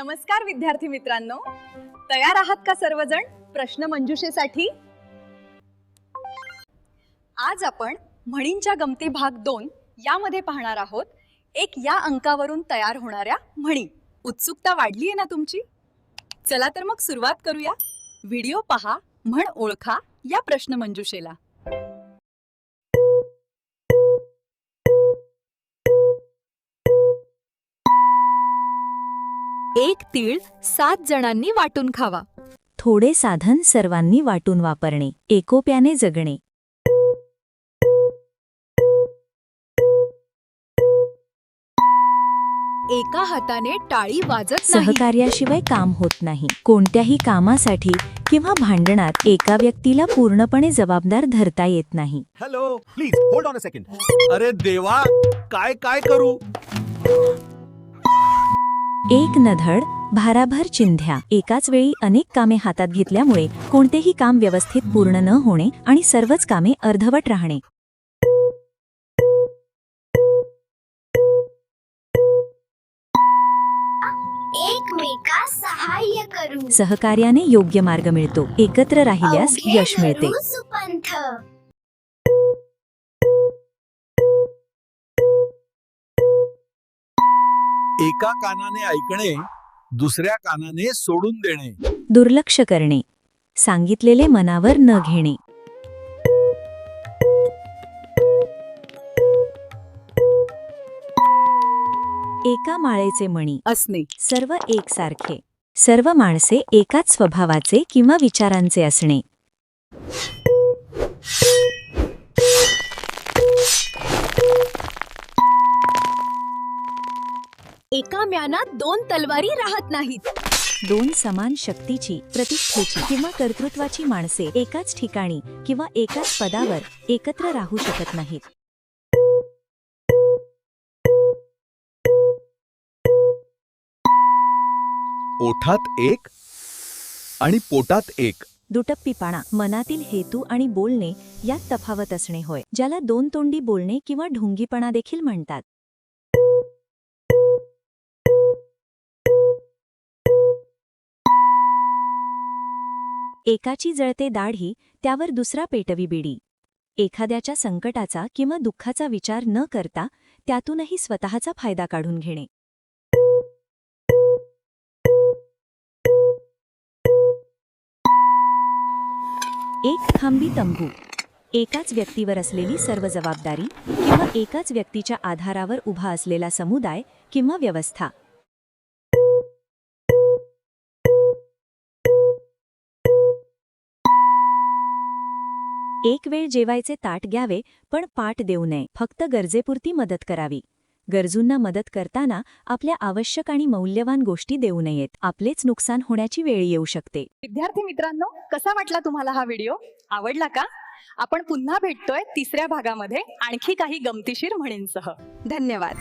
नमस्कार विद्यार्थी मित्रांनो. तयार आहात का सर्वजण? प्रश्न मंजुषेसाठी. आज आपण म्हणींच्या गमती भाग दोन यामध्ये पाहणार आहोत. एक या अंकावरून तयार होणाऱ्या म्हणी. उत्सुकता वाढली आहे ना तुमची? चला तर मग सुरुवात करूया. व्हिडिओ पहा म्हण ओळखा या प्रश्न मंजुषेला. एक तीळ सात जणांनी वाटून खावा. थोडे साधन सर्वांनी वाटून वापरणे. एकोप्याने जगणे. एका हाताने टाळी वाजत नाही. सहकार्याशिवाय काम होत नाही. कोणत्याही कामासाठी किंवा भांडणात एका व्यक्तीला पूर्णपणे जबाबदार धरता येत नाही. Hello please hold on a second अरे देवा काय काय करू? एक नधड भाराभर चिंध्या. एकाच वेळी अनेक कामे हातात घेतल्यामुळे कोणतेही काम व्यवस्थित पूर्ण न होणे आणि सर्वच कामे अर्धवट राहणे. एकमेकास सहाय्य करू सहकार्याने योग्य मार्ग मिळतो. एकत्र राहिल्यास यश मिळते. एका कानाने ऐकणे दुसऱ्या कानाने सोडून देणे. दुर्लक्ष करणे सांगितलेले मनावर न घेणे. एका माळेचे मणी असणे. सर्व एकसारखे सर्व माणसे एकाच स्वभावाचे किंवा विचारांचे असणे. एका म्यानात दोन तलवारी राहत नाहीत. दोन समान शक्तीची प्रतिष्ठेची किंवा कर्तृत्वाची माणसे एकाच ठिकाणी किंवा एकाच पदावर एकत्र राहू शकत नाहीत. ओठात एक आणि पोटात एक. दुटप्पीपणा मनातील हेतू आणि बोलणे यात तफावत असणे होय ज्याला दोन तोंडी बोलणे किंवा ढोंगीपणा देखील म्हणतात. एकाची जळते दाढी त्यावर दुसरा पेटवी बिडी. एखाद्याच्या संकटाचा किंवा दुःखाचा विचार न करता त्यातूनही स्वतःचा फायदा काढून घेणे. एक खांबी तंबू. एकाच व्यक्तीवर असलेली सर्व जबाबदारी किंवा एकाच व्यक्तीच्या आधारावर उभा असलेला समुदाय किंवा व्यवस्था. एक वेळ जेवायचे ताट घ्यावे पण पाठ देऊ नये. फक्त गरजेपुरती मदत करावी. गरजूंना मदत करताना आपल्या आवश्यक आणि मौल्यवान गोष्टी देऊ नयेत. आपलेच नुकसान होण्याची वेळ येऊ शकते. विद्यार्थी मित्रांनो कसा वाटला तुम्हाला हा व्हिडिओ? आवडला का? आपण पुन्हा भेटतोय तिसऱ्या भागामध्ये आणखी काही गमतीशीर म्हणींसह. धन्यवाद.